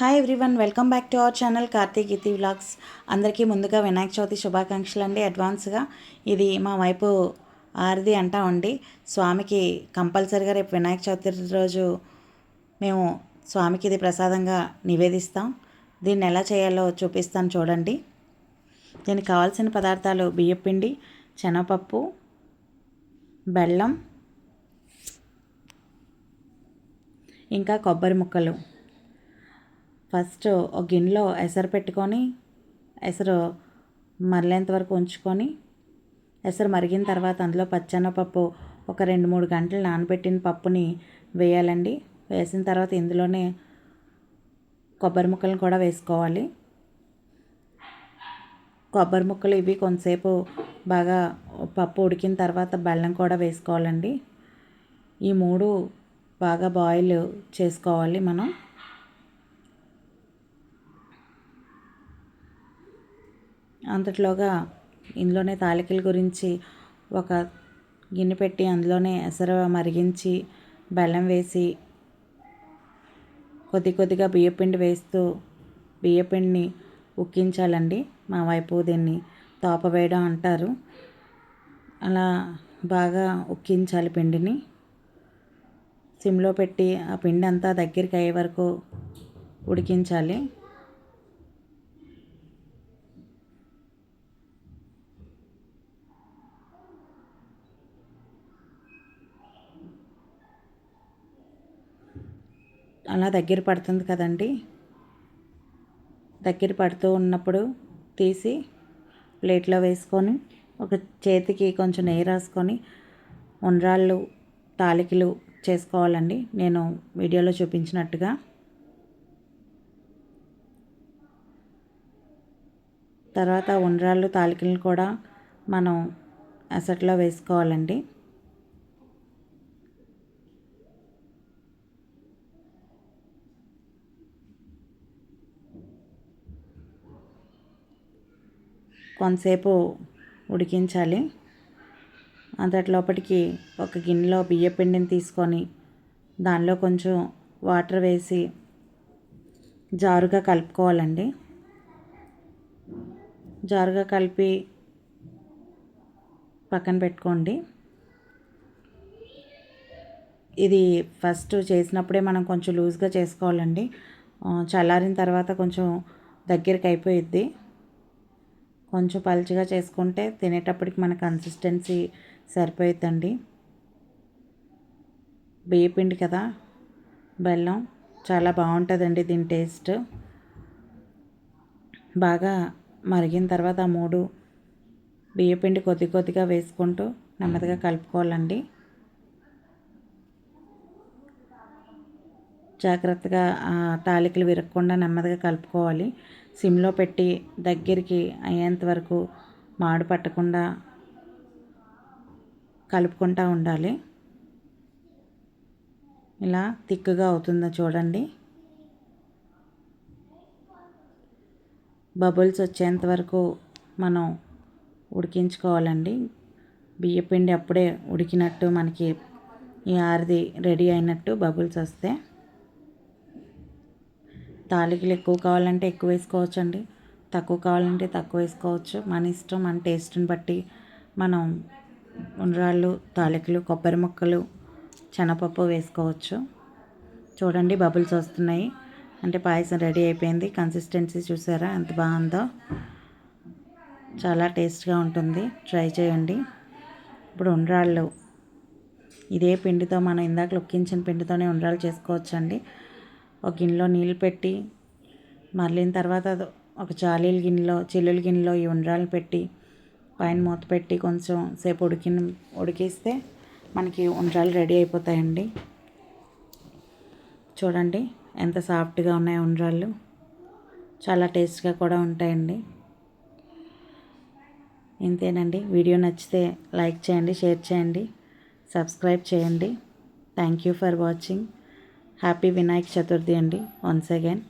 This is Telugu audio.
Hi everyone welcome back to our channel Karthik ఇతి వ్లాగ్స్ అందరికీ ముందుగా వినాయక చవితి శుభాకాంక్షలు అండి. అడ్వాన్స్గా ఇది మా వైపు ఆరిది అంటామండి స్వామికి కంపల్సరిగా రేపు వినాయక చవితి రోజు మేము స్వామికి ఇది ప్రసాదంగా నివేదిస్తాం. దీన్ని ఎలా చేయాలో చూపిస్తాను చూడండి. దీనికి కావాల్సిన పదార్థాలు బియ్యపిండి శనగపప్పు బెల్లం ఇంకా కొబ్బరి ముక్కలు. ఫస్ట్ ఒక గిన్నెలో ఎసరు పెట్టుకొని ఎసరు మరలేంత వరకు ఉంచుకొని ఎసరు మరిగిన తర్వాత అందులో పచ్చెనపప్పు ఒక రెండు మూడు గంటలు నానబెట్టిన పప్పుని వేయాలండి. వేసిన తర్వాత ఇందులోనే కొబ్బరి ముక్కలను కూడా వేసుకోవాలి. కొబ్బరి ముక్కలు ఇవి కొంతసేపు బాగా పప్పు ఉడికిన తర్వాత బెల్లం కూడా వేసుకోవాలండి. ఈ మూడు బాగా బాయిల్ చేసుకోవాలి మనం. అంతట్లోగా ఇందులోనే తాలికల గురించి ఒక గిన్నె పెట్టి అందులోనే ఎసరు మరిగించి బెల్లం వేసి కొద్ది కొద్దిగా బియ్యపిండి వేస్తూ బియ్యపిండిని ఉక్కించాలండి. మా వైపు దీన్ని తోప వేయడం అంటారు. అలా బాగా ఉక్కించాలి పిండిని. సిమ్లో పెట్టి ఆ పిండి అంతా దగ్గరికి అయ్యే వరకు ఉడికించాలి. అలా దగ్గర పడుతుంది కదండి. దగ్గర పడుతూ ఉన్నప్పుడు తీసి ప్లేట్లో వేసుకొని ఒక చేతికి కొంచెం నెయ్యి రాసుకొని ఉండ్రాళ్ళు తాలికలు చేసుకోవాలండి. నేను వీడియోలో చూపించినట్టుగా. తర్వాత ఉండ్రాళ్ళు తాలికలను కూడా మనం అసట్లో వేసుకోవాలండి. కొంతసేపు ఉడికించాలి. అంతట్లోపటికి ఒక గిన్నెలో బియ్య పిండిని తీసుకొని దానిలో కొంచెం వాటర్ వేసి జారుగా కలుపుకోవాలండి. జారుగా కలిపి పక్కన పెట్టుకోండి. ఇది ఫస్ట్ చేసినప్పుడే మనం కొంచెం లూజ్గా చేసుకోవాలండి. చల్లారిన తర్వాత కొంచెం దగ్గరికి అయిపోయిద్ది. కొంచెం పలుచగా చేసుకుంటే తినేటప్పటికి మన కన్సిస్టెన్సీ సరిపోతుందండి బియ్యపిండి కదా బెల్లం చాలా బాగుంటుందండి దీని టేస్ట్ బాగా మరిగిన తర్వాత ఆ మూడు బియ్యపిండి కొద్ది కొద్దిగా వేసుకుంటూ నెమ్మదిగా కలుపుకోవాలండి. జాగ్రత్తగా తాలికలు విరగకుండా నెమ్మదిగా కలుపుకోవాలి. సిమ్లో పెట్టి దగ్గరికి అయ్యేంత వరకు మాడు పట్టకుండా కలుపుకుంటూ ఉండాలి. ఇలా తిక్కుగా అవుతుందో చూడండి. బబుల్స్ వచ్చేంత వరకు మనం ఉడికించుకోవాలండి. బియ్యపిండి అప్పుడే ఉడికినట్టు మనకి ఈ ఆరిది రెడీ అయినట్టు బబుల్స్ వస్తే. తాలికలు ఎక్కువ కావాలంటే ఎక్కువ వేసుకోవచ్చు అండి తక్కువ కావాలంటే తక్కువ వేసుకోవచ్చు. మన ఇష్టం మన టేస్ట్ని బట్టి మనం ఉండ్రాళ్ళు తాలికలు కొబ్బరి ముక్కలు శనగపప్పు వేసుకోవచ్చు. చూడండి బబుల్స్ వస్తున్నాయి. అంటే పాయసం రెడీ అయిపోయింది. కన్సిస్టెన్సీ చూసారా? ఎంత బాగుందో. చాలా టేస్ట్గా ఉంటుంది. ట్రై చేయండి. ఇప్పుడు ఉండ్రాళ్ళు. ఇదే పిండితో మనం ఇందాక లొక్కించిన పిండితోనే ఉండ్రాళ్ళు చేసుకోవచ్చండి. ఒక గిన్నెలో నీళ్ళు పెట్టి మరలిన తర్వాత ఒక జాలీల గిన్నెలో చిల్లుల గిన్నెలో ఈ ఉండ్రాలు పెట్టి పైన మూత పెట్టి కొంచెం సేపు ఉడికిన ఉడికిస్తే మనకి ఉండ్రాలు రెడీ అయిపోతాయండి. చూడండి ఎంత సాఫ్ట్గా ఉన్నాయి ఉండ్రాళ్ళు. చాలా టేస్ట్గా కూడా ఉంటాయండి. ఇంతేనండి. వీడియో నచ్చితే లైక్ చేయండి షేర్ చేయండి సబ్స్క్రైబ్ చేయండి. Thank you for watching. Happy Vinayaka Chaturthi అండి. Once again.